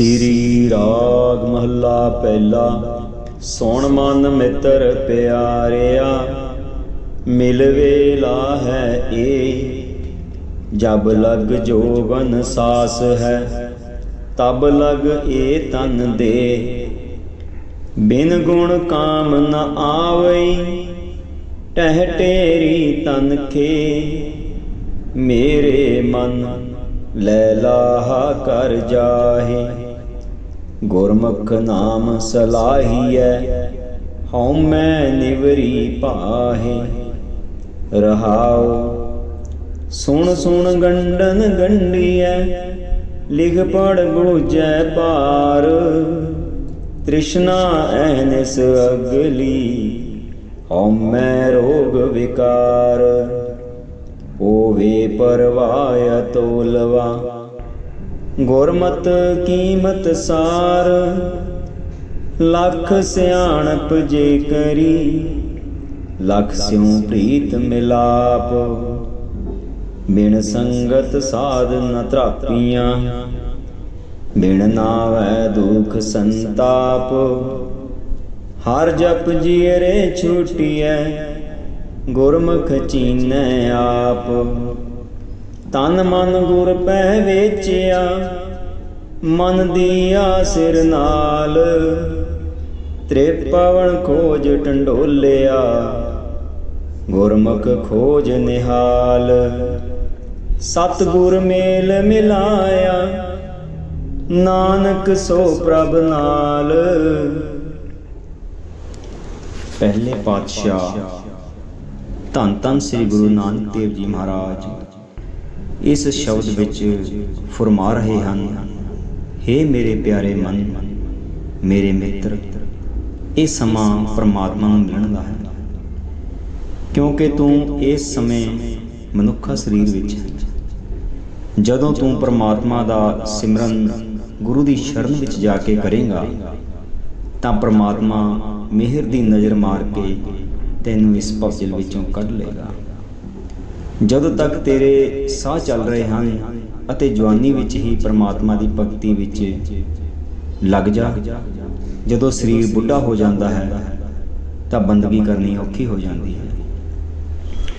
ਸ੍ਰੀ ਰਾਗ ਮਹੱਲਾ ਪਹਿਲਾ, ਸੋਣ ਮਨ ਮਿੱਤਰ ਪਿਆਰਿਆ, ਮਿਲ ਵੇਲਾ ਹੈ ਏ, ਜਬ ਲਗ ਜੋਬਨ ਸਾਸ ਹੈ, ਤਬ ਲਗ ਏ ਤਨ ਦੇ। ਬਿਨ ਗੁਣ ਕਾਮ ਨ ਆਵਈ, ਟਹਿ ਟੇਰੀ ਤਨ ਖੇ, ਮੇਰੇ ਮਨ ਲੈ ਲਾਹਾ ਕਰ ਜਾਹੇ। ਗੁਰਮੁਖ ਨਾਮ ਸਲਾਹੀਐ, ਹਉ ਮੈਂ ਨਿਵਰੀ ਪਾਹੇ। ਰਹਾਉ, ਸੁਣ ਸੁਣ ਗੰਡਨ ਗੰਡੀਐ, ਲਿਖ ਪੜ ਬੂਝੈ ਪਾਰ ਤ੍ਰਿਸ਼ਨਾ ਐਨਸ ਅਗਲੀ, ਹਉ ਮੈਂ ਰੋਗ ਵਿਕਾਰ। ਹੋਵੇ ਪਰਵਾਇ ਤੋਲਵਾ ਗੁਰਮਤ ਕੀਮਤ ਸਾਰ, ਲੱਖ ਸਿਆਣਪ ਜੇ ਕਰੀ, ਲੱਖ ਸਿਉ ਪ੍ਰੀਤ ਮਿਲਾਪ। ਬਿਨ ਸੰਗਤ ਸਾਧ ਨ ਤਰਾਪੀਆਂ ਬਿਨ ਨਾਵੈ ਦੁਖ ਸੰਤਾਪ। ਹਰ ਜਪ ਜੀਰੇ ਛੂਟੀਐ, ਗੁਰਮੁਖ ਚੀਨੈ ਆਪ। ਤਨ ਮਨ ਗੁਰ ਪੈ ਵੇਚਿਆ, ਮਨ ਦੀਆ ਸਿਰ ਨਾਲ। ਤ੍ਰਿਪਵਨ ਖੋਜ ਟੰਡੋਲਿਆ, ਗੁਰਮੁਖ ਖੋਜ ਨਿਹਾਲ। ਸਤਗੁਰ ਮੇਲ ਮਿਲਾਇਆ, ਨਾਨਕ ਸੋ ਪ੍ਰਭ ਨਾਲ। ਪਹਿਲੇ ਪਾਤਸ਼ਾਹ ਧੰਨ ਧੰਨ ਸ੍ਰੀ ਗੁਰੂ ਨਾਨਕ ਦੇਵ ਜੀ ਮਹਾਰਾਜ। ਇਸ ਸ਼ਬਦ ਵਿੱਚ ਫਰਮਾ ਰਹੇ ਹਨ हे ਮੇਰੇ ਪਿਆਰੇ ਮਨ, ਮੇਰੇ ਮਿੱਤਰ, ਇਹ ਸਮਾਂ ਪਰਮਾਤਮਾ ਨੂੰ ਮਿਲਣ ਦਾ ਹੈ। ਕਿਉਂਕਿ ਤੂੰ ਇਸ ਸਮੇਂ ਮਨੁੱਖਾ ਸਰੀਰ ਵਿੱਚ ਹੈ। ਜਦੋਂ ਤੂੰ ਪਰਮਾਤਮਾ ਦਾ ਸਿਮਰਨ ਗੁਰੂ ਦੀ ਸ਼ਰਨ ਵਿੱਚ ਜਾ ਕੇ ਕਰੇਗਾ, ਤਾਂ ਪਰਮਾਤਮਾ ਮਿਹਰ ਦੀ ਨਜ਼ਰ ਮਾਰ ਕੇ ਤੈਨੂੰ ਇਸ ਭਵਜਲ ਵਿੱਚੋਂ ਕੱਢ ਲਏਗਾ। ਜਦੋਂ ਤੱਕ ਤੇਰੇ ਸਾਹ ਚੱਲ ਰਹੇ ਹਨ ਅਤੇ ਜਵਾਨੀ ਵਿੱਚ ਹੀ ਪ੍ਰਮਾਤਮਾ ਦੀ ਭਗਤੀ ਵਿੱਚ ਲੱਗ ਜਾ, ਜਦੋਂ ਸਰੀਰ ਬੁੱਢਾ ਹੋ ਜਾਂਦਾ ਹੈ, ਤਾਂ ਬੰਦਗੀ ਕਰਨੀ ਔਖੀ ਹੋ ਜਾਂਦੀ ਹੈ।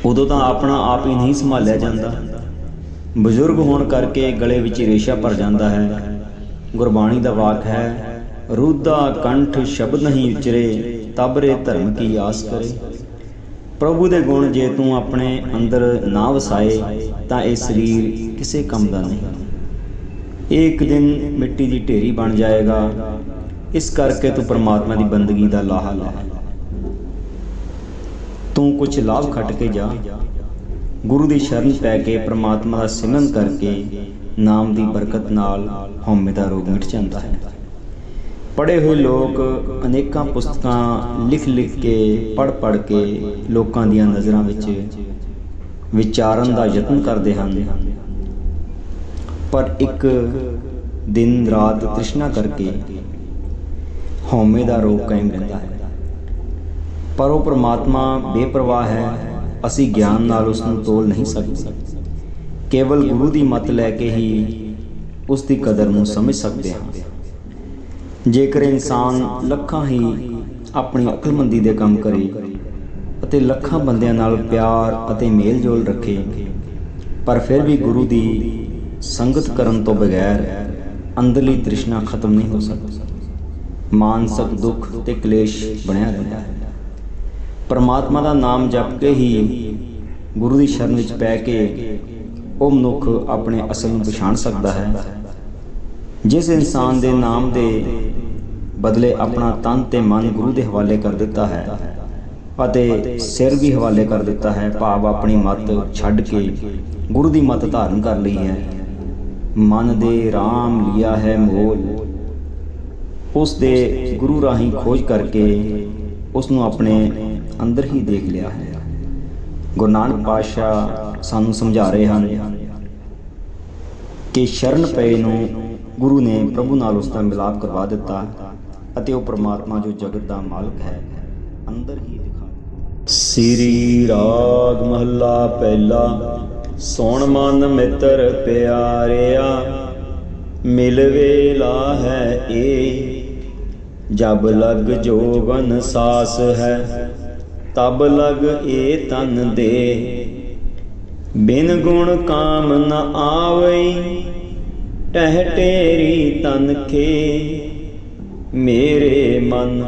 ਉਦੋਂ ਤਾਂ ਆਪਣਾ ਆਪ ਹੀ ਨਹੀਂ ਸੰਭਾਲਿਆ ਜਾਂਦਾ। ਬਜ਼ੁਰਗ ਹੋਣ ਕਰਕੇ ਗਲੇ ਵਿੱਚ ਰੇਸ਼ਾ ਭਰ ਜਾਂਦਾ ਹੈ। ਗੁਰਬਾਣੀ ਦਾ ਵਾਕ ਹੈ ਰੂਦਾ ਕੰਠ ਸ਼ਬਦ ਨਹੀਂ ਉਚਰੇ ਤਬਰੇ ਧਰਮ ਕੀ ਆਸ ਕਰੇ। ਪ੍ਰਭੂ ਦੇ ਗੁਣ ਜੇ ਤੂੰ ਆਪਣੇ ਅੰਦਰ ਨਾ ਵਸਾਏ, ਤਾਂ ਇਹ ਸਰੀਰ ਕਿਸੇ ਕੰਮ ਦਾ ਨਹੀਂ। ਇਹ ਇੱਕ ਦਿਨ ਮਿੱਟੀ ਦੀ ਢੇਰੀ ਬਣ ਜਾਏਗਾ। ਇਸ ਕਰਕੇ ਤੂੰ ਪਰਮਾਤਮਾ ਦੀ ਬੰਦਗੀ ਦਾ ਲਾਹਾ ਲੈ। ਤੂੰ ਕੁਝ ਲਾਭ ਖੱਟ ਕੇ ਜਾ। ਗੁਰੂ ਦੀ ਸ਼ਰਨ ਪੈ ਕੇ ਪ੍ਰਮਾਤਮਾ ਦਾ ਸਿਮਰਨ ਕਰਕੇ ਨਾਮ ਦੀ ਬਰਕਤ ਨਾਲ ਹਉਮੈ ਦਾ ਰੋਗ ਮਿਟ ਜਾਂਦਾ ਹੈ। ਪੜ੍ਹੇ ਹੋਏ ਲੋਕ ਅਨੇਕਾਂ ਪੁਸਤਕਾਂ ਲਿਖ ਲਿਖ ਕੇ, ਪੜ੍ਹ ਪੜ੍ਹ ਕੇ ਲੋਕਾਂ ਦੀਆਂ ਨਜ਼ਰਾਂ ਵਿੱਚ ਵਿਚਾਰਨ ਦਾ ਯਤਨ ਕਰਦੇ ਹਨ। ਪਰ ਇੱਕ ਦਿਨ ਰਾਤ ਤ੍ਰਿਸ਼ਨਾ ਕਰਕੇ ਹਉਮੈ ਦਾ ਰੋਗ ਕਾਇਮ ਰਹਿੰਦਾ ਹੈ। ਪਰ ਉਹ ਪ੍ਰਮਾਤਮਾ ਬੇਪਰਵਾਹ ਹੈ, ਅਸੀਂ ਗਿਆਨ ਨਾਲ ਉਸ ਨੂੰ ਤੋਲ ਨਹੀਂ ਸਕਦੇ। ਕੇਵਲ ਗੁਰੂ ਦੀ ਮੱਤ ਲੈ ਕੇ ਹੀ ਉਸ ਦੀ ਕਦਰ ਨੂੰ ਸਮਝ ਸਕਦੇ ਹਾਂ। ਜੇਕਰ ਇਨਸਾਨ ਲੱਖਾਂ ਹੀ ਆਪਣੀ ਅਕਲਮੰਦੀ ਦੇ ਕੰਮ ਕਰੇ ਅਤੇ ਲੱਖਾਂ ਬੰਦਿਆਂ ਨਾਲ ਪਿਆਰ ਅਤੇ ਮੇਲ ਜੋਲ ਰੱਖੇ, ਪਰ ਫਿਰ ਵੀ ਗੁਰੂ ਦੀ ਸੰਗਤ ਕਰਨ ਤੋਂ ਬਗੈਰ ਅੰਦਰਲੀ ਤ੍ਰਿਸ਼ਨਾ ਖਤਮ ਨਹੀਂ ਹੋ ਸਕਦੀ। ਮਾਨਸਿਕ ਦੁੱਖ ਤੇ ਕਲੇਸ਼ ਬਣਿਆ ਰਹਿੰਦਾ ਹੈ। ਪਰਮਾਤਮਾ ਦਾ ਨਾਮ ਜਪ ਕੇ ਹੀ ਗੁਰੂ ਦੀ ਸ਼ਰਨ ਵਿੱਚ ਪੈ ਕੇ ਉਹ ਮਨੁੱਖ ਆਪਣੇ ਅਸਲ ਨੂੰ ਪਛਾਣ ਸਕਦਾ ਹੈ। ਜਿਸ ਇਨਸਾਨ ਦੇ ਨਾਮ ਦੇ ਬਦਲੇ ਆਪਣਾ ਤਨ ਤੇ ਮਨ ਗੁਰੂ ਦੇ ਹਵਾਲੇ ਕਰ ਦਿੱਤਾ ਹੈ ਅਤੇ ਸਿਰ ਵੀ ਹਵਾਲੇ ਕਰ ਦਿੱਤਾ ਹੈ, ਭਾਵ ਆਪਣੀ ਮਤ ਛੱਡ ਕੇ ਗੁਰੂ ਦੀ ਮਤ ਧਾਰਨ ਕਰ ਲਈ ਹੈ। ਮਨ ਦੇ RAM ਲਿਆ ਹੈ ਮੋਲ। ਉਸ ਦੇ ਗੁਰੂ ਰਾਹੀਂ ਖੋਜ ਕਰਕੇ ਉਸ ਨੂੰ ਆਪਣੇ ਅੰਦਰ ਹੀ ਦੇਖ ਲਿਆ ਹੈ। ਗੁਰੂ ਨਾਨਕ ਪਾਤਸ਼ਾਹ ਸਾਨੂੰ ਸਮਝਾ ਰਹੇ ਹਨ ਕਿ ਸ਼ਰਨ ਪਏ ਨੂੰ ਗੁਰੂ ਨੇ ਪ੍ਰਭੂ ਨਾਲ ਉਸ ਦਾ ਮਿਲਾਪ ਕਰਵਾ ਦਿੱਤਾ। ਅਤੇ ਉਹ ਪ੍ਰਮਾਤਮਾ ਜੋ ਜਗਤ ਦਾ ਮਾਲਕ ਹੈ, ਅੰਦਰ ਹੀ ਦਿਖਾ ਸ੍ਰੀ ਰਾਗ ਮਹੱਲਾ ਪਹਿਲਾ, ਸੋਣ ਮਨ ਮਿੱਤਰ ਪਿਆਰਿਆ, ਮਿਲ ਵੇਲਾ ਹੈ ਏ, ਜਬ ਲਗ ਜੋਗਨ ਸਾਸ ਹੈ, ਤਬ ਲਗ ਏ ਤਨ ਦੇ। ਬਿਨ ਗੁਣ ਕਾਮ ਨ ਆਵਈ, ਟਹਿ ਟੇਰੀ ਤਨ ਖੇ। ਮੇਰੇ ਮਨ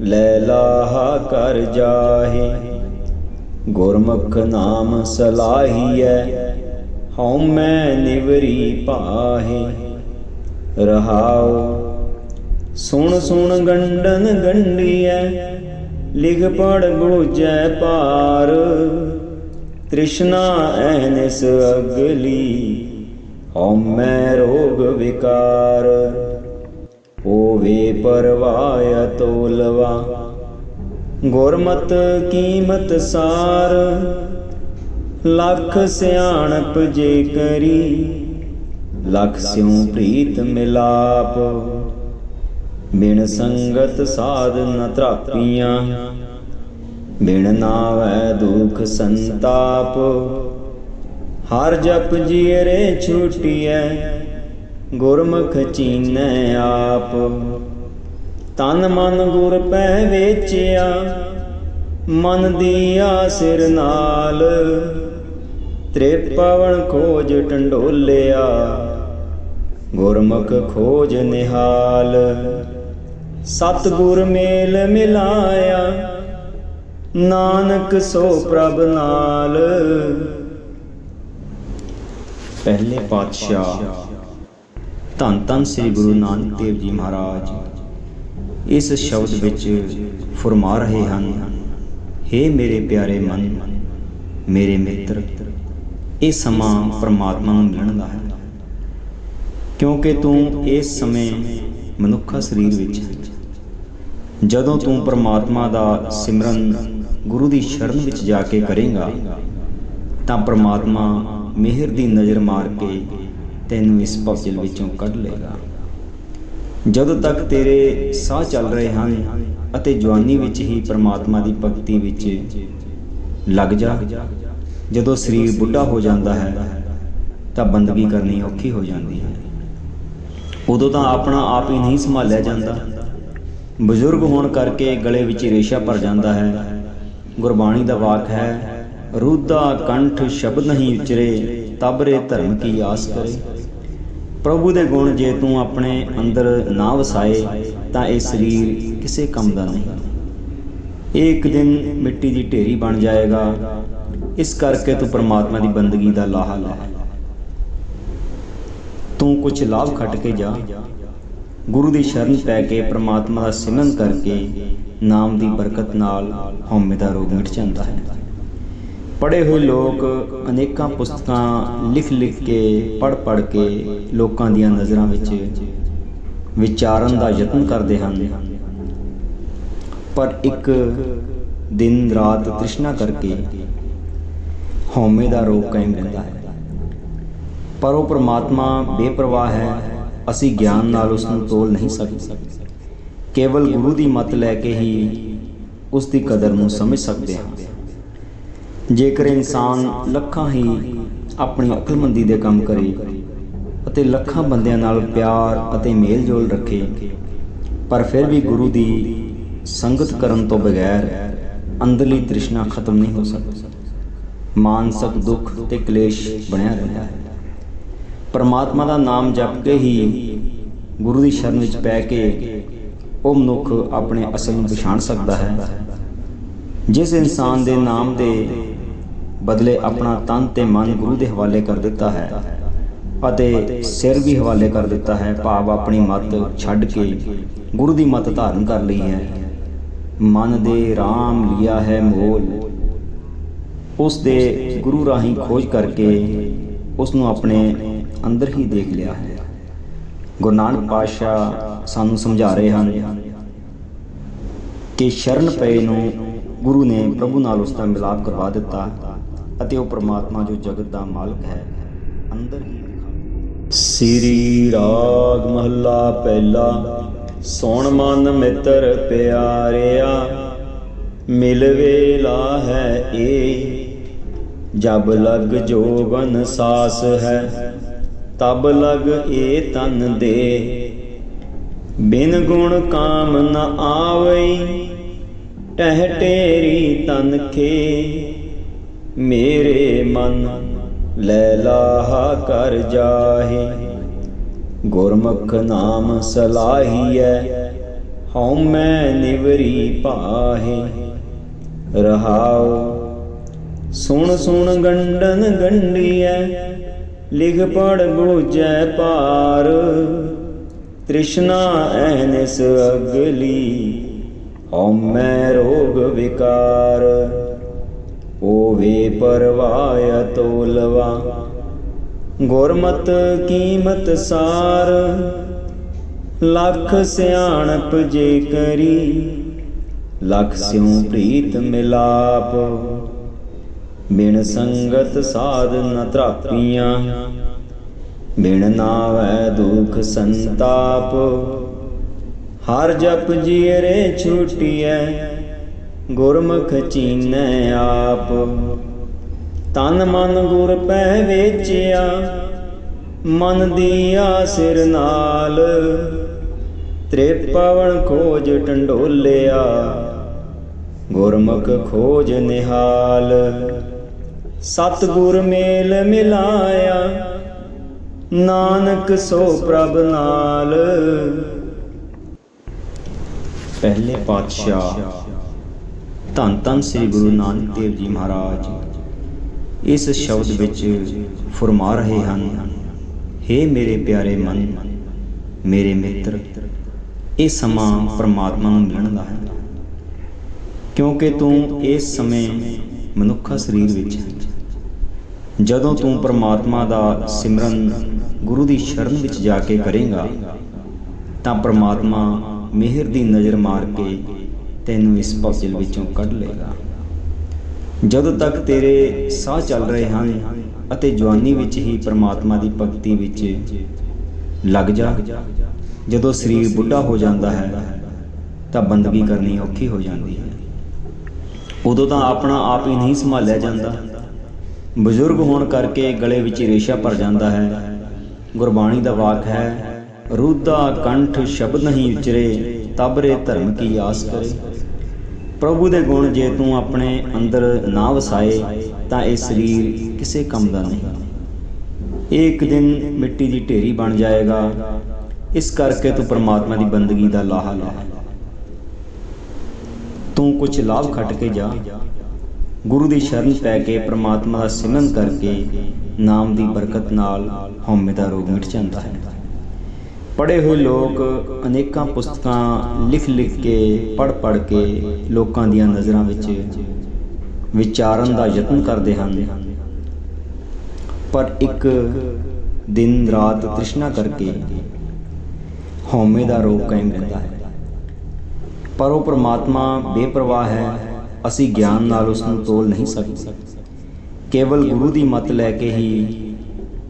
ਲੈ ਲਾਹਾ ਕਰ ਜਾਹੇ। ਗੁਰਮੁਖ ਨਾਮ ਸਲਾਹੀਐ, ਹਉ ਮੈਂ ਨਿਵਰੀ ਪਾਹੇ। ਰਹਾਉ, ਸੁਣ ਸੁਣ ਗੰਡਨ ਗੰਡੀਐ ਲਿਖ ਪੜ ਬੂਝੈ ਪਾਰ ਤ੍ਰਿਸ਼ਨਾ ਐਨਸ ਅਗਲੀ, ਹਉ ਮੈਂ ਰੋਗ ਵਿਕਾਰ। ਹੋਵੇ ਪਰਵਾਇਆ ਤੋਲਵਾ। ਗੁਰਮਤ ਕੀਮਤ ਸਾਰ, ਲੱਖ ਸਿਆਣਪ ਜੇ ਕਰੀ, ਲੱਖ ਸਿਉ ਪ੍ਰੀਤ ਮਿਲਾਪ। ਬਿਨ ਸੰਗਤ ਸਾਧ ਨ ਤਰਾਪੀਆਂ ਬਿਨ ਨਾਵੈ ਦੁਖ ਸੰਤਾਪ। ਹਰ ਜਪ ਜੀਰੇ ਛੁਟੀਐ ਗੁਰਮੁਖ ਚੀਨੈ ਆਪ। ਤਨ ਮਨ ਗੁਰ ਪੈ ਵੇਚਿਆ, ਮਨ ਦੀਆ ਸਿਰ ਨਾਲ। ਤ੍ਰਿਪਵਨ ਖੋਜ ਟੰਡੋਲਿਆ, ਗੁਰਮੁਖ ਖੋਜ ਨਿਹਾਲ। ਸਤ ਗੁਰ ਮੇਲ ਮਿਲਾਇਆ, ਨਾਨਕ ਸੋ ਪ੍ਰਭ ਨਾਲ। ਪਹਿਲੇ ਪਾਤਸ਼ਾਹ ਧੰਨ ਧੰਨ ਸ੍ਰੀ ਗੁਰੂ ਨਾਨਕ ਦੇਵ ਜੀ ਮਹਾਰਾਜ। ਇਸ ਸ਼ਬਦ ਵਿੱਚ ਫਰਮਾ ਰਹੇ ਹਨ हे ਮੇਰੇ ਪਿਆਰੇ ਮਨ ਮੇਰੇ ਮਿੱਤਰ। ਇਹ ਸਮਾਂ ਪ੍ਰਮਾਤਮਾ ਨੂੰ ਮਿਲਣ ਦਾ ਹੈ। ਕਿਉਂਕਿ ਤੂੰ ਇਸ ਸਮੇਂ ਮਨੁੱਖਾ ਸਰੀਰ ਵਿੱਚ ਜਦੋਂ ਤੂੰ ਪ੍ਰਮਾਤਮਾ ਦਾ ਸਿਮਰਨ ਗੁਰੂ ਦੀ ਸ਼ਰਨ ਵਿੱਚ ਜਾ ਕੇ ਕਰੇਗਾ ਤਾਂ ਪ੍ਰਮਾਤਮਾ ਮਿਹਰ ਦੀ ਨਜ਼ਰ ਮਾਰ ਕੇ ਤੈਨੂੰ ਇਸ ਭਵਜਲ ਵਿੱਚੋਂ ਕੱਢ ਲਏਗਾ। ਜਦੋਂ ਤੱਕ ਤੇਰੇ ਸਾਹ ਚੱਲ ਰਹੇ ਹਨ ਅਤੇ ਜਵਾਨੀ ਵਿੱਚ ਹੀ ਪ੍ਰਮਾਤਮਾ ਦੀ ਭਗਤੀ ਵਿੱਚ ਲੱਗ ਜਾ, ਜਦੋਂ ਸਰੀਰ ਬੁੱਢਾ ਹੋ ਜਾਂਦਾ ਹੈ, ਤਾਂ ਬੰਦਗੀ ਕਰਨੀ ਔਖੀ ਹੋ ਜਾਂਦੀ ਹੈ। ਉਦੋਂ ਤਾਂ ਆਪਣਾ ਆਪ ਹੀ ਨਹੀਂ ਸੰਭਾਲਿਆ ਜਾਂਦਾ। ਬਜ਼ੁਰਗ ਹੋਣ ਕਰਕੇ ਗਲੇ ਵਿੱਚ ਰੇਸ਼ਾ ਭਰ ਜਾਂਦਾ ਹੈ। ਗੁਰਬਾਣੀ ਦਾ ਵਾਕ ਹੈ ਰੂਦਾ ਕੰਠ ਸ਼ਬਦ ਨਹੀਂ ਉਚਰੇ ਤਬਰੇ ਧਰਮ ਕੀ ਆਸ ਕਰੇ। ਪ੍ਰਭੂ ਦੇ ਗੁਣ ਜੇ ਤੂੰ ਆਪਣੇ ਅੰਦਰ ਨਾ ਵਸਾਏ, ਤਾਂ ਇਹ ਸਰੀਰ ਕਿਸੇ ਕੰਮ ਦਾ ਨਹੀਂ। ਇਹ ਇੱਕ ਦਿਨ ਮਿੱਟੀ ਦੀ ਢੇਰੀ ਬਣ ਜਾਏਗਾ, ਇਸ ਕਰਕੇ ਤੂੰ ਪਰਮਾਤਮਾ ਦੀ ਬੰਦਗੀ ਦਾ ਲਾਹਾ ਲੈ। ਤੂੰ ਕੁਝ ਲਾਭ ਖੱਟ ਕੇ ਜਾ। ਗੁਰੂ ਦੀ ਸ਼ਰਨ ਪੈ ਕੇ ਪ੍ਰਮਾਤਮਾ ਦਾ ਸਿਮਰਨ ਕਰਕੇ ਨਾਮ ਦੀ ਬਰਕਤ ਨਾਲ ਹਉਮੈ ਦਾ ਰੋਗ ਮਿਟ ਜਾਂਦਾ ਹੈ। ਪੜ੍ਹੇ ਹੋਏ ਲੋਕ ਅਨੇਕਾਂ ਪੁਸਤਕਾਂ ਲਿਖ ਲਿਖ ਕੇ, ਪੜ੍ਹ ਪੜ੍ਹ ਕੇ ਲੋਕਾਂ ਦੀਆਂ ਨਜ਼ਰਾਂ ਵਿੱਚ ਵਿਚਾਰਨ ਦਾ ਯਤਨ ਕਰਦੇ ਹਨ। ਪਰ ਇੱਕ ਦਿਨ ਰਾਤ ਤ੍ਰਿਸ਼ਨਾ ਕਰਕੇ ਹਉਮੈ ਦਾ ਰੋਗ ਕਾਇਮ ਰਹਿੰਦਾ ਹੈ। ਪਰ ਉਹ ਪ੍ਰਮਾਤਮਾ ਬੇਪਰਵਾਹ ਹੈ, ਅਸੀਂ ਗਿਆਨ ਨਾਲ ਉਸ ਨੂੰ ਤੋਲ ਨਹੀਂ ਸਕਦੇ। ਕੇਵਲ ਗੁਰੂ ਦੀ ਮਤ ਲੈ ਕੇ ਹੀ ਉਸ ਦੀ ਕਦਰ ਨੂੰ ਸਮਝ ਸਕਦੇ ਹਾਂ। ਜੇਕਰ ਇਨਸਾਨ ਲੱਖਾਂ ਹੀ ਆਪਣੀ ਅਕਲਮੰਦੀ ਦੇ ਕੰਮ ਕਰੇ ਅਤੇ ਲੱਖਾਂ ਬੰਦਿਆਂ ਨਾਲ ਪਿਆਰ ਅਤੇ ਮੇਲ ਜੋਲ ਰੱਖੇ, ਪਰ ਫਿਰ ਵੀ ਗੁਰੂ ਦੀ ਸੰਗਤ ਕਰਨ ਤੋਂ ਬਗੈਰ ਅੰਦਰਲੀ ਤ੍ਰਿਸ਼ਨਾ ਖਤਮ ਨਹੀਂ ਹੋ ਸਕਦੀ। ਮਾਨਸਿਕ ਦੁੱਖ ਤੇ ਕਲੇਸ਼ ਬਣਿਆ ਰਹਿੰਦਾ ਹੈ। ਪਰਮਾਤਮਾ ਦਾ ਨਾਮ ਜਪ ਕੇ ਹੀ ਗੁਰੂ ਦੀ ਸ਼ਰਨ ਵਿੱਚ ਪੈ ਕੇ ਉਹ ਮਨੁੱਖ ਆਪਣੇ ਅਸਲ ਨੂੰ ਪਛਾਣ ਸਕਦਾ ਹੈ। ਜਿਸ ਇਨਸਾਨ ਦੇ ਨਾਮ ਦੇ ਬਦਲੇ ਆਪਣਾ ਤਨ ਤੇ ਮਨ ਗੁਰੂ ਦੇ ਹਵਾਲੇ ਕਰ ਦਿੱਤਾ ਹੈ ਅਤੇ ਸਿਰ ਵੀ ਹਵਾਲੇ ਕਰ ਦਿੱਤਾ ਹੈ, ਭਾਵ ਆਪਣੀ ਮਤ ਛੱਡ ਕੇ ਗੁਰੂ ਦੀ ਮਤ ਧਾਰਨ ਕਰ ਲਈ ਹੈ। ਮਨ ਦੇ RAM ਲਿਆ ਹੈ ਮੋਲ। ਉਸ ਦੇ ਗੁਰੂ ਰਾਹੀਂ ਖੋਜ ਕਰਕੇ ਉਸ ਨੂੰ ਆਪਣੇ ਅੰਦਰ ਹੀ ਦੇਖ ਲਿਆ ਹੈ। ਗੁਰੂ ਨਾਨਕ ਪਾਤਸ਼ਾਹ ਸਾਨੂੰ ਸਮਝਾ ਰਹੇ ਹਨ ਕਿ ਸ਼ਰਨ ਪਏ ਨੂੰ ਗੁਰੂ ਨੇ ਪ੍ਰਭੂ ਨਾਲ ਉਸ ਦਾ ਮਿਲਾਪ ਕਰਵਾ ਦਿੱਤਾ। ਅਤੇ ਉਹ ਪ੍ਰਮਾਤਮਾ ਜੋ ਜਗਤ ਦਾ ਮਾਲਕ ਹੈ, ਅੰਦਰ ਹੀ ਦਿਖਾ ਸ੍ਰੀ ਰਾਗ ਮਹੱਲਾ ਪਹਿਲਾ, ਸੋਣ ਮਨ ਮਿੱਤਰ ਪਿਆਰਿਆ, ਮਿਲ ਵੇਲਾ ਹੈ ਏ, ਜਬ ਲਗ ਜੋਗਨ ਸਾਸ ਹੈ, ਤਬ ਲਗ ਏ ਤਨ ਦੇ। ਬਿਨ ਗੁਣ ਕਾਮ ਨ ਆਵਈ, ਟਹਿ ਟੇਰੀ ਤਨ ਖੇ। ਮੇਰੇ ਮਨ ਲੈ ਲਾਹਾ ਕਰ ਜਾਹੇ। ਗੁਰਮੁਖ ਨਾਮ ਸਲਾਹੀਐ, ਹਉ ਮੈਂ ਨਿਵਰੀ ਪਾਹੇ। ਰਹਾਉ, ਸੁਣ ਸੁਣ ਗੰਡਨ ਗੰਡੀਐ, ਲਿਖ ਪੜ ਬੂਝੈ ਪਾਰ ਤ੍ਰਿਸ਼ਨਾ ਐਨਿਸ ਅਗਲੀ, ਹਉ ਮੈਂ ਰੋਗ ਵਿਕਾਰ। ਓਵੇ ਪਰਵਾਇਆ ਤੋਲਵਾ। ਗੁਰਮਤ ਕੀਮਤ ਸਾਰ, ਲੱਖ ਸਿਆਣਪ ਜੇ ਕਰੀ, ਲੱਖ ਸਿਉ ਪ੍ਰੀਤ ਮਿਲਾਪ। ਬਿਨ ਸੰਗਤ ਸਾਧ ਨ ਤਰਾਪੀਆਂ ਬਿਨ ਨਾਵੈ ਦੁਖ ਸੰਤਾਪ। ਹਰ ਜਪ ਜੀਰੇ ਛੁਟੀਐ ਗੁਰਮੁਖ ਚੀਨੈ ਆਪ। ਤਨ ਮਨ ਗੁਰ ਪੈ ਵੇਚਿਆ, ਮਨ ਦੀਆ ਸਿਰ ਨਾਲ। ਤ੍ਰਿਪਵਨ ਖੋਜ ਟੰਡੋਲਿਆ, ਗੁਰਮੁਖ ਖੋਜ ਨਿਹਾਲ। ਸਤ ਗੁਰ ਮੇਲ ਮਿਲਾਇਆ, ਨਾਨਕ ਸੋ ਪ੍ਰਭ ਨਾਲ। ਪਹਿਲੇ ਪਾਤਸ਼ਾਹ ਧੰਨ ਧੰਨ ਸ੍ਰੀ ਗੁਰੂ ਨਾਨਕ ਦੇਵ ਜੀ ਮਹਾਰਾਜ। ਇਸ ਸ਼ਬਦ ਵਿੱਚ ਫਰਮਾ ਰਹੇ ਹਨ हे ਮੇਰੇ ਪਿਆਰੇ ਮਨ, ਮੇਰੇ ਮਿੱਤਰ, ਇਹ ਸਮਾਂ ਪਰਮਾਤਮਾ ਨੂੰ ਮਿਲਣ ਦਾ ਹੈ। ਕਿਉਂਕਿ ਤੂੰ ਇਸ ਸਮੇਂ ਮਨੁੱਖਾ ਸਰੀਰ ਵਿੱਚ ਹੈ। ਜਦੋਂ ਤੂੰ ਪਰਮਾਤਮਾ ਦਾ ਸਿਮਰਨ ਗੁਰੂ ਦੀ ਸ਼ਰਨ ਵਿੱਚ ਜਾ ਕੇ ਕਰੇਗਾ, ਤਾਂ ਪਰਮਾਤਮਾ ਮਿਹਰ ਦੀ ਨਜ਼ਰ ਮਾਰ ਕੇ ਤੈਨੂੰ ਇਸ ਭਵਜਲ ਵਿੱਚੋਂ ਕੱਢ ਲਏਗਾ। ਜਦੋਂ ਤੱਕ ਤੇਰੇ ਸਾਹ ਚੱਲ ਰਹੇ ਹਨ ਅਤੇ ਜਵਾਨੀ ਵਿੱਚ ਹੀ ਪ੍ਰਮਾਤਮਾ ਦੀ ਭਗਤੀ ਵਿੱਚ ਲੱਗ ਜਾ, ਜਦੋਂ ਸਰੀਰ ਬੁੱਢਾ ਹੋ ਜਾਂਦਾ ਹੈ, ਤਾਂ ਬੰਦਗੀ ਕਰਨੀ ਔਖੀ ਹੋ ਜਾਂਦੀ ਹੈ। ਉਦੋਂ ਤਾਂ ਆਪਣਾ ਆਪ ਹੀ ਨਹੀਂ ਸੰਭਾਲਿਆ ਜਾਂਦਾ। ਬਜ਼ੁਰਗ ਹੋਣ ਕਰਕੇ ਗਲੇ ਵਿੱਚ ਰੇਸ਼ਾ ਭਰ ਜਾਂਦਾ ਹੈ। ਗੁਰਬਾਣੀ ਦਾ ਵਾਕ ਹੈ ਰੂਦਾ ਕੰਠ ਸ਼ਬਦ ਨਹੀਂ ਉਚਰੇ ਤਬਰੇ ਧਰਮ ਕੀ ਆਸ ਕਰੇ। ਪ੍ਰਭੂ ਦੇ ਗੁਣ ਜੇ ਤੂੰ ਆਪਣੇ ਅੰਦਰ ਨਾ ਵਸਾਏ, ਤਾਂ ਇਹ ਸਰੀਰ ਕਿਸੇ ਕੰਮ ਦਾ ਨਹੀਂ। ਇਹ ਇੱਕ ਦਿਨ ਮਿੱਟੀ ਦੀ ਢੇਰੀ ਬਣ ਜਾਏਗਾ। ਇਸ ਕਰਕੇ ਤੂੰ ਪਰਮਾਤਮਾ ਦੀ ਬੰਦਗੀ ਦਾ ਲਾਹਾ ਲੈ। ਤੂੰ ਕੁਝ ਲਾਭ ਖੱਟ ਕੇ ਜਾ। ਗੁਰੂ ਦੀ ਸ਼ਰਨ ਪੈ ਕੇ ਪਰਮਾਤਮਾ ਦਾ ਸਿਮਰਨ ਕਰਕੇ ਨਾਮ ਦੀ ਬਰਕਤ ਨਾਲ ਹਉਮੈ ਦਾ ਰੋਗ ਮਿਟ ਜਾਂਦਾ ਹੈ। ਪੜ੍ਹੇ ਹੋਏ ਲੋਕ ਅਨੇਕਾਂ ਪੁਸਤਕਾਂ ਲਿਖ ਲਿਖ ਕੇ, ਪੜ੍ਹ ਪੜ੍ਹ ਕੇ ਲੋਕਾਂ ਦੀਆਂ ਨਜ਼ਰਾਂ ਵਿੱਚ ਵਿਚਾਰਨ ਦਾ ਯਤਨ ਕਰਦੇ ਹਨ। ਪਰ ਇੱਕ ਦਿਨ ਰਾਤ ਤ੍ਰਿਸ਼ਨਾ ਕਰਕੇ ਹਉਮੈ ਦਾ ਰੋਗ ਕਾਇਮ ਰਹਿੰਦਾ ਹੈ। ਪਰ ਉਹ ਪ੍ਰਮਾਤਮਾ ਬੇਪਰਵਾਹ ਹੈ, ਅਸੀਂ ਗਿਆਨ ਨਾਲ ਉਸ ਨੂੰ ਤੋਲ ਨਹੀਂ ਸਕਦੇ। ਕੇਵਲ ਗੁਰੂ ਦੀ ਮਤ ਲੈ ਕੇ ਹੀ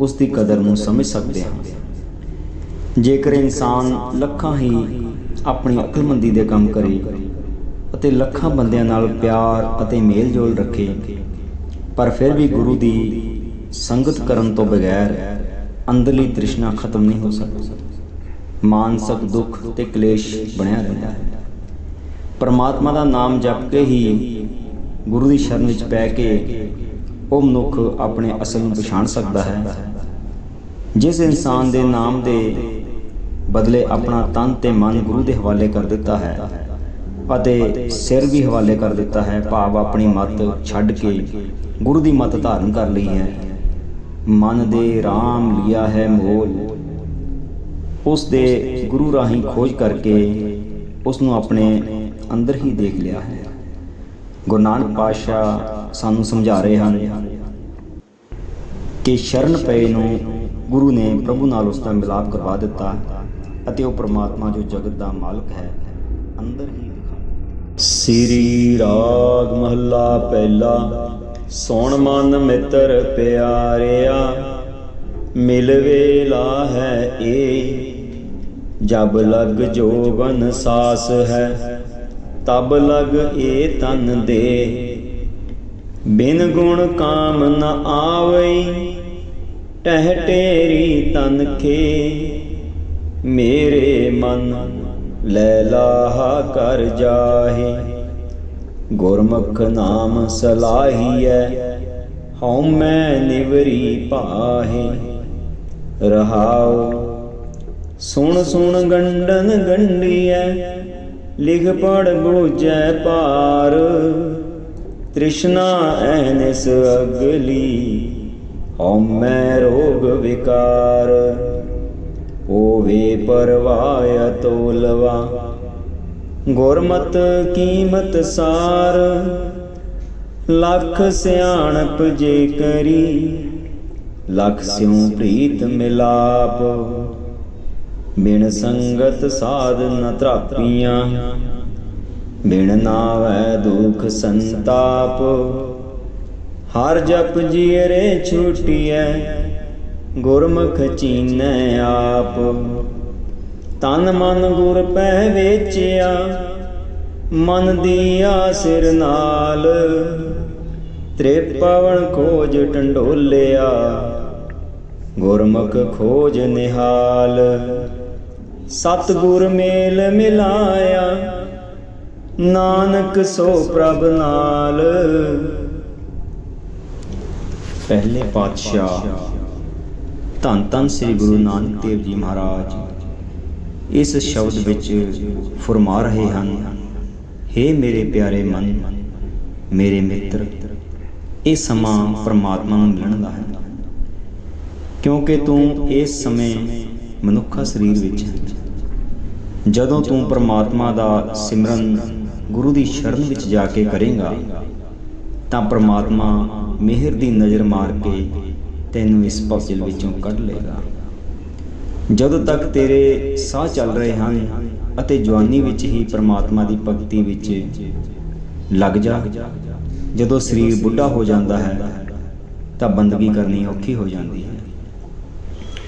ਉਸ ਦੀ ਕਦਰ ਨੂੰ ਸਮਝ ਸਕਦੇ ਹਾਂ। ਜੇਕਰ ਇਨਸਾਨ ਲੱਖਾਂ ਹੀ ਆਪਣੀ ਅਕਲਮੰਦੀ ਦੇ ਕੰਮ ਕਰੇ ਅਤੇ ਲੱਖਾਂ ਬੰਦਿਆਂ ਨਾਲ ਪਿਆਰ ਅਤੇ ਮੇਲ ਜੋਲ ਰੱਖੇ, ਪਰ ਫਿਰ ਵੀ ਗੁਰੂ ਦੀ ਸੰਗਤ ਕਰਨ ਤੋਂ ਬਗੈਰ ਅੰਦਰਲੀ ਤ੍ਰਿਸ਼ਨਾ ਖਤਮ ਨਹੀਂ ਹੋ ਸਕਦੀ। ਮਾਨਸਿਕ ਦੁੱਖ ਤੇ ਕਲੇਸ਼ ਬਣਿਆ ਰਹਿੰਦਾ ਹੈ। ਪਰਮਾਤਮਾ ਦਾ ਨਾਮ ਜਪ ਕੇ ਹੀ ਗੁਰੂ ਦੀ ਸ਼ਰਨ ਵਿੱਚ ਪੈ ਕੇ ਉਹ ਮਨੁੱਖ ਆਪਣੇ ਅਸਲ ਨੂੰ ਪਛਾਣ ਸਕਦਾ ਹੈ ਜਿਸ ਇਨਸਾਨ ਦੇ ਨਾਮ ਦੇ ਬਦਲੇ ਆਪਣਾ ਤਨ ਤੇ ਮਨ ਗੁਰੂ ਦੇ ਹਵਾਲੇ ਕਰ ਦਿੱਤਾ ਹੈ ਅਤੇ ਸਿਰ ਵੀ ਹਵਾਲੇ ਕਰ ਦਿੱਤਾ ਹੈ, ਭਾਵ ਆਪਣੀ ਮਤ ਛੱਡ ਕੇ ਗੁਰੂ ਦੀ ਮਤ ਧਾਰਨ ਕਰ ਲਈ ਹੈ। ਮਨ ਦੇ RAM ਲਿਆ ਹੈ ਮੋਲ। ਉਸ ਦੇ ਗੁਰੂ ਰਾਹੀਂ ਖੋਜ ਕਰਕੇ ਉਸ ਨੂੰ ਆਪਣੇ ਅੰਦਰ ਹੀ ਦੇਖ ਲਿਆ ਹੈ। ਗੁਰੂ ਨਾਨਕ ਪਾਤਸ਼ਾਹ ਸਾਨੂੰ ਸਮਝਾ ਰਹੇ ਹਨ ਕਿ ਸ਼ਰਨ ਪਏ ਨੂੰ ਗੁਰੂ ਨੇ ਪ੍ਰਭੂ ਨਾਲ ਉਸ ਦਾ ਮਿਲਾਪ ਕਰਵਾ ਦਿੱਤਾ ਅਤੇ ਉਹ ਪ੍ਰਮਾਤਮਾ ਜੋ ਜਗਤ ਦਾ ਮਾਲਕ ਹੈ, ਅੰਦਰ ਹੀ ਸ੍ਰੀ ਰਾਗ ਮਹੱਲਾ ਪਹਿਲਾ, ਸੋਣ ਮਨ ਮਿੱਤਰ ਪਿਆਰਿਆ, ਮਿਲ ਵੇਲਾ ਹੈ ਏ, ਜਬ ਲਗ ਜੋਬਨ ਸਾਸ ਹੈ, ਤਬ ਲਗ ਏ ਤਨ ਦੇ। ਬਿਨ ਗੁਣ ਕਾਮ ਨ ਆਵਈ ਟਹਿ ਟੇਰੀ ਤਨ ਕੇ ਮੇਰੇ ਮਨ ਲੈ ਲਾਹਾ ਕਰ ਜਾਹੇ। ਗੁਰਮੁਖ ਨਾਮ ਸਲਾਹੀਐ, ਹਉ ਮੈਂ ਨਿਵਰੀ ਪਾਹੇ। ਰਹਾਉ, ਸੁਣ ਸੁਣ ਗੰਡਨ ਗੰਡੀਐ, ਲਿਖ ਪੜ ਬੂਝੈ ਪਾਰ। ਤ੍ਰਿਸ਼ਨਾ ਐਨਿਸ ਅਗਲੀ। ਹਉ ਮੈਂ ਰੋਗ ਵਿਕਾਰ, ਹੋਵੇ ਪਰਵਾਇ ਤੋਲਵਾ ਗੁਰਮਤ ਕੀਮਤ ਸਾਰ, ਲੱਖ ਸਿਆਣਪ ਜੇ ਕਰੀ, ਲੱਖ ਸਿਉ ਪ੍ਰੀਤ ਮਿਲਾਪ। ਬਿਨ ਸੰਗਤ ਸਾਧ ਨ ਤਰਾਪੀਆਂ ਬਿਨ ਨਾਵੈ ਦੁਖ ਸੰਤਾਪ। ਹਰ ਜਪ ਜੀਰੇ ਛੁਟੀਐ, ਗੁਰਮੁਖ ਚੀਨੈ ਆਪ। ਤਨ ਮਨ ਗੁਰ ਪੈ ਵੇਚਿਆ, ਮਨ ਦੀਆ ਸਿਰ ਨਾਲ। ਤ੍ਰਿਪਵਨ ਖੋਜ ਟੰਡੋਲਿਆ, ਗੁਰਮੁਖ ਖੋਜ ਨਿਹਾਲ। ਸਤ ਗੁਰ ਮੇਲ ਮਿਲਾਇਆ, ਨਾਨਕ ਸੋ ਪ੍ਰਭ ਨਾਲ। ਪਹਿਲੇ ਪਾਤਸ਼ਾਹ ਧੰਨ ਧੰਨ ਸ੍ਰੀ ਗੁਰੂ ਨਾਨਕ ਦੇਵ ਜੀ ਮਹਾਰਾਜ, ਇਸ ਸ਼ਬਦ ਵਿੱਚ ਫਰਮਾ ਰਹੇ ਹਨ हे ਮੇਰੇ ਪਿਆਰੇ ਮਨ, ਮੇਰੇ ਮਿੱਤਰ, ਇਹ ਸਮਾਂ ਪਰਮਾਤਮਾ ਨੂੰ ਮਿਲਣ ਦਾ ਹੈ, ਕਿਉਂਕਿ ਤੂੰ ਇਸ ਸਮੇਂ ਮਨੁੱਖਾ ਸਰੀਰ ਵਿੱਚ ਹੈ। ਜਦੋਂ ਤੂੰ ਪਰਮਾਤਮਾ ਦਾ ਸਿਮਰਨ ਗੁਰੂ ਦੀ ਸ਼ਰਨ ਵਿੱਚ ਜਾ ਕੇ ਕਰੇਗਾ, ਤਾਂ ਪਰਮਾਤਮਾ ਮਿਹਰ ਦੀ ਨਜ਼ਰ ਮਾਰ ਕੇ ਤੈਨੂੰ ਇਸ ਭਵਜਲ ਵਿੱਚੋਂ ਕੱਢ ਲਏਗਾ। ਜਦੋਂ ਤੱਕ ਤੇਰੇ ਸਾਹ ਚੱਲ ਰਹੇ ਹਨ ਅਤੇ ਜਵਾਨੀ ਵਿੱਚ ਹੀ ਪ੍ਰਮਾਤਮਾ ਦੀ ਭਗਤੀ ਵਿੱਚ ਲੱਗ ਜਾ, ਜਦੋਂ ਸਰੀਰ ਬੁੱਢਾ ਹੋ ਜਾਂਦਾ ਹੈ, ਤਾਂ ਬੰਦਗੀ ਕਰਨੀ ਔਖੀ ਹੋ ਜਾਂਦੀ ਹੈ।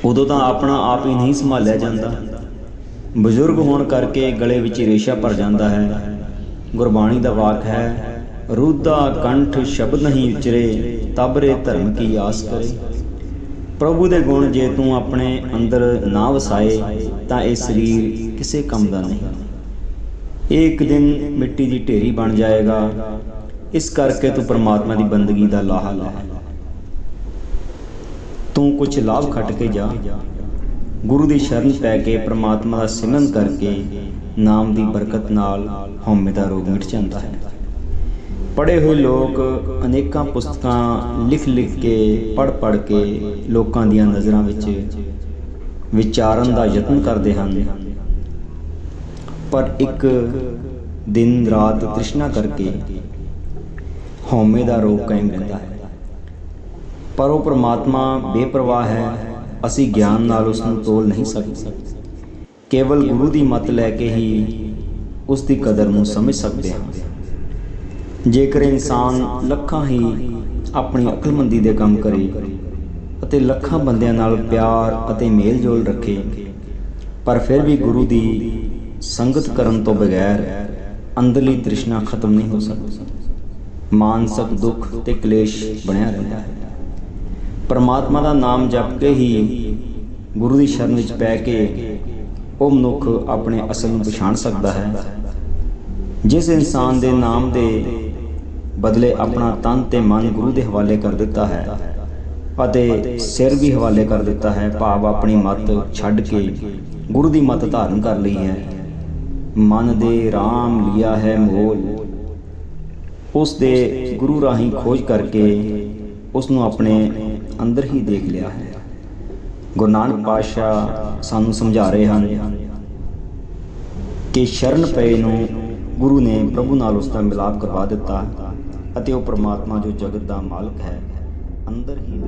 ਉਦੋਂ ਤਾਂ ਆਪਣਾ ਆਪ ਹੀ ਨਹੀਂ ਸੰਭਾਲਿਆ ਜਾਂਦਾ। ਬਜ਼ੁਰਗ ਹੋਣ ਕਰਕੇ ਗਲੇ ਵਿੱਚ ਰੇਸ਼ਾ ਭਰ ਜਾਂਦਾ ਹੈ। ਗੁਰਬਾਣੀ ਦਾ ਵਾਕ ਹੈ ਰੂਦਾ ਕੰਠ ਸ਼ਬਦ ਨਹੀਂ ਉਚਰੇ, ਤਬਰੇ ਧਰਮ ਕੀ ਆਸ ਕਰੇ? ਪ੍ਰਭੂ ਦੇ ਗੁਣ ਜੇ ਤੂੰ ਆਪਣੇ ਅੰਦਰ ਨਾ ਵਸਾਏ, ਤਾਂ ਇਹ ਸਰੀਰ ਕਿਸੇ ਕੰਮ ਦਾ ਨਹੀਂ। ਇਹ ਇੱਕ ਦਿਨ ਮਿੱਟੀ ਦੀ ਢੇਰੀ ਬਣ ਜਾਏਗਾ, ਇਸ ਕਰਕੇ ਤੂੰ ਪ੍ਰਮਾਤਮਾ ਦੀ ਬੰਦਗੀ ਦਾ ਲਾਹਾ ਲਾ। ਤੂੰ ਕੁਝ ਲਾਭ ਖੱਟ ਕੇ ਜਾ। ਗੁਰੂ ਦੀ ਸ਼ਰਨ ਪੈ ਕੇ ਪ੍ਰਮਾਤਮਾ ਦਾ ਸਿਮਰਨ ਕਰਕੇ ਨਾਮ ਦੀ ਬਰਕਤ ਨਾਲ ਹਉਮੈ ਦਾ ਰੋਗ ਮਿਟ ਜਾਂਦਾ ਹੈ। ਪੜ੍ਹੇ ਹੋਏ ਲੋਕ ਅਨੇਕਾਂ ਪੁਸਤਕਾਂ ਲਿਖ ਲਿਖ ਕੇ, ਪੜ੍ਹ ਪੜ੍ਹ ਕੇ ਲੋਕਾਂ ਦੀਆਂ ਨਜ਼ਰਾਂ ਵਿੱਚ ਵਿਚਾਰਨ ਦਾ ਯਤਨ ਕਰਦੇ ਹਨ। ਪਰ ਇੱਕ ਦਿਨ ਰਾਤ ਤ੍ਰਿਸ਼ਨਾ ਕਰਕੇ ਹਉਮੈ ਦਾ ਰੋਗ ਕਾਇਮ ਰਹਿੰਦਾ ਹੈ। ਪਰ ਉਹ ਪ੍ਰਮਾਤਮਾ ਬੇਪਰਵਾਹ ਹੈ, ਅਸੀਂ ਗਿਆਨ ਨਾਲ ਉਸ ਨੂੰ ਤੋਲ ਨਹੀਂ ਸਕਦੇ। ਕੇਵਲ ਗੁਰੂ ਦੀ ਮਤ ਲੈ ਕੇ ਹੀ ਉਸ ਦੀ ਕਦਰ ਨੂੰ ਸਮਝ ਸਕਦੇ ਹਾਂ। ਜੇਕਰ ਇਨਸਾਨ ਲੱਖਾਂ ਹੀ ਆਪਣੀ ਅਕਲਮੰਦੀ ਦੇ ਕੰਮ ਕਰੇ ਅਤੇ ਲੱਖਾਂ ਬੰਦਿਆਂ ਨਾਲ ਪਿਆਰ ਅਤੇ ਮੇਲ ਜੋਲ ਰੱਖੇ, ਪਰ ਫਿਰ ਵੀ ਗੁਰੂ ਦੀ ਸੰਗਤ ਕਰਨ ਤੋਂ ਬਗੈਰ ਅੰਦਰਲੀ ਤ੍ਰਿਸ਼ਨਾ ਖਤਮ ਨਹੀਂ ਹੋ ਸਕਦੀ। ਮਾਨਸਿਕ ਦੁੱਖ ਤੇ ਕਲੇਸ਼ ਬਣਿਆ ਰਹਿੰਦਾ ਹੈ। ਪਰਮਾਤਮਾ ਦਾ ਨਾਮ ਜਪ ਕੇ ਹੀ ਗੁਰੂ ਦੀ ਸ਼ਰਨ ਵਿੱਚ ਪੈ ਕੇ ਉਹ ਮਨੁੱਖ ਆਪਣੇ ਅਸਲ ਨੂੰ ਪਛਾਣ ਸਕਦਾ ਹੈ ਜਿਸ ਇਨਸਾਨ ਦੇ ਨਾਮ ਦੇ ਬਦਲੇ ਆਪਣਾ ਤਨ ਤੇ ਮਨ ਗੁਰੂ ਦੇ ਹਵਾਲੇ ਕਰ ਦਿੱਤਾ ਹੈ ਅਤੇ ਸਿਰ ਵੀ ਹਵਾਲੇ ਕਰ ਦਿੱਤਾ ਹੈ, ਭਾਵ ਆਪਣੀ ਮਤ ਛੱਡ ਕੇ ਗੁਰੂ ਦੀ ਮਤ ਧਾਰਨ ਕਰ ਲਈ ਹੈ। ਮਨ ਦੇ RAM ਲਿਆ ਹੈ ਮੋਲ। ਉਸ ਦੇ ਗੁਰੂ ਰਾਹੀਂ ਖੋਜ ਕਰਕੇ ਉਸ ਨੂੰ ਆਪਣੇ ਅੰਦਰ ਹੀ ਦੇਖ ਲਿਆ ਹੈ। ਗੁਰੂ ਨਾਨਕ ਪਾਤਸ਼ਾਹ ਸਾਨੂੰ ਸਮਝਾ ਰਹੇ ਹਨ ਕਿ ਸ਼ਰਨ ਪਏ ਨੂੰ ਗੁਰੂ ਨੇ ਪ੍ਰਭੂ ਨਾਲ ਉਸ ਦਾ ਮਿਲਾਪ ਕਰਵਾ ਦਿੱਤਾ ਅਤੇ ਉਹ ਪ੍ਰਮਾਤਮਾ ਜੋ ਜਗਤ ਦਾ ਮਾਲਕ ਹੈ, ਅੰਦਰ ਹੀ